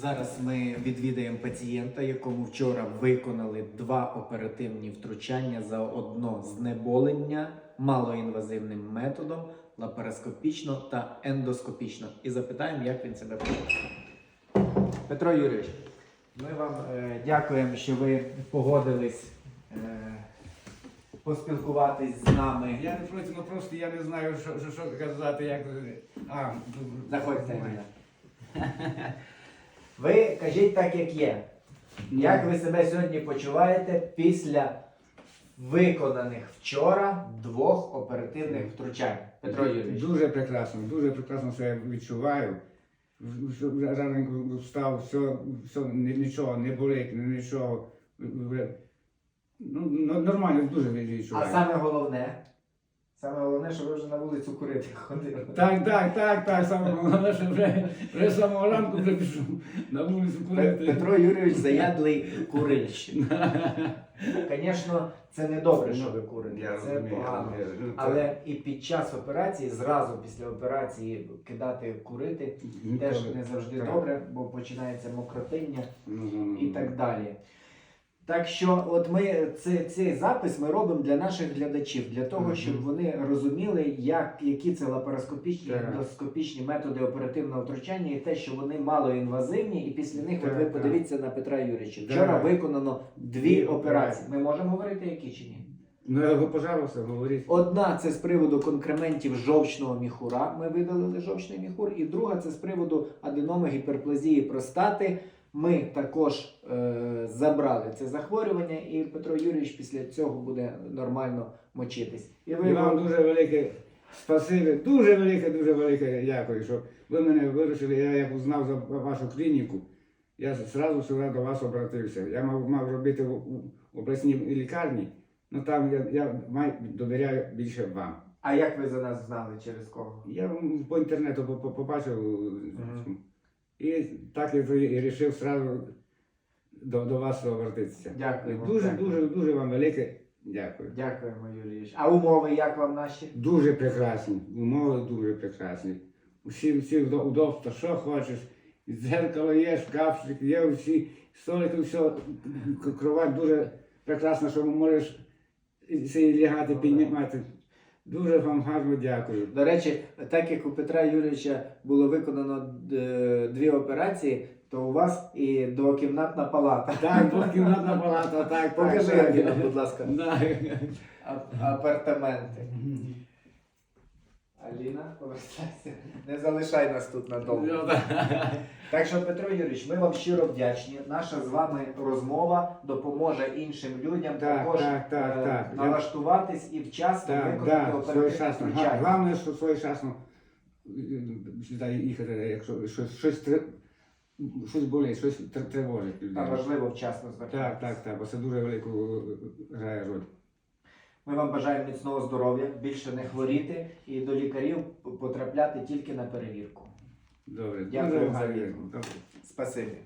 Зараз ми відвідаємо пацієнта, якому вчора виконали два оперативні втручання за одно знеболення малоінвазивним методом, лапароскопічно та ендоскопічно. І запитаємо, як він себе поводить. Петро Юрійович, ми вам е, дякуємо, що ви погодились е, поспілкуватись з нами. Я не проти, ну просто я не знаю, що, що, що казати, як. А, Заходьте. Ви кажіть так, як є. Як ви себе сьогодні почуваєте після виконаних вчора двох оперативних втручань? Петро Юрійович. Дуже прекрасно, дуже прекрасно себе відчуваю. Раненько встав, все, все, нічого, не болить, ні- нічого. Ну, ну, нормально, дуже А саме головне, саме головне, що ви вже на вулицю курити ходили. Так, так, так, так, саме головне, що вже, вже з самого ранку вже пішов на вулицю курити. Петро Юрійович заядлий курильщик. Звісно, це не добре, що ви курите, це погано. ну, це- Але і під час операції, зразу після операції кидати курити теж не завжди добре, бо починається мокротиння Ну, ну, ну, і ну. так далі. Так що, от ми цей, цей запис ми робимо для наших глядачів, для того, Мгм. щоб вони розуміли, як, які це лапароскопічні Так. ендоскопічні методи оперативного втручання, і те, що вони малоінвазивні, і після них, от ви подивіться на Петра Юрійовича. Так. Вчора виконано дві Дві операції. Ми можемо говорити, які чи ні? Ну, я, пожалуйста, говоріть. Одна це з приводу конкрементів жовчного міхура. Ми видалили жовчний міхур, і друга це з приводу аденоми гіперплазії простати. Ми також е, забрали це захворювання, і Петро Юрійович після цього буде нормально мочитись. І ви І вам дуже велике спасибі, дуже велике, дуже велике дякую, що ви мене вирішили. Я як узнав за вашу клініку, я зразу сюди до вас обратився. Я мав, мав робити в, у обласній лікарні, але там я, я май, довіряю більше вам. А як ви за нас знали через кого? Я по інтернету по- по- побачив Мгм. І так я вирішив сразу до, до вас обратитися. Дякую вам, Дуже, дякую. дуже, дуже вам велике дякую. Дякуємо, Юрійович. А умови як вам наші? Дуже прекрасні, умови дуже прекрасні. Усі, всі удобства, що хочеш. Дзеркало є, шкафчик, є всі столики, все, кровать дуже прекрасна, що можеш лягати, піднімати. Дуже вам гарно дякую. До речі, так як у Петра Юрійовича було виконано е, дві операції, то у вас і двокімнатна палата. Так, двокімнатна палата, так. Покажи, будь ласка. Апартаменти. Аліна, повертайся. Не залишай нас тут надовго. Ну. Так що, Петро Юрійович, ми вам щиро вдячні. Наша з вами розмова допоможе іншим людям Так, також так, так, е, так. налаштуватись і вчасно Так, виконати да, оперативне своєчасно. Га- втручання. Головне, що своєчасно е, сюди їхати, якщо щось, щось, тр- щось болить, щось тр- тривожить Та людей. важливо вчасно звертатися. Так, так, так, бо це дуже велику е, грає роль. Ми вам бажаємо міцного здоров'я, більше не хворіти і до лікарів потрапляти тільки на перевірку. Добре. Дякую за. Спасибі.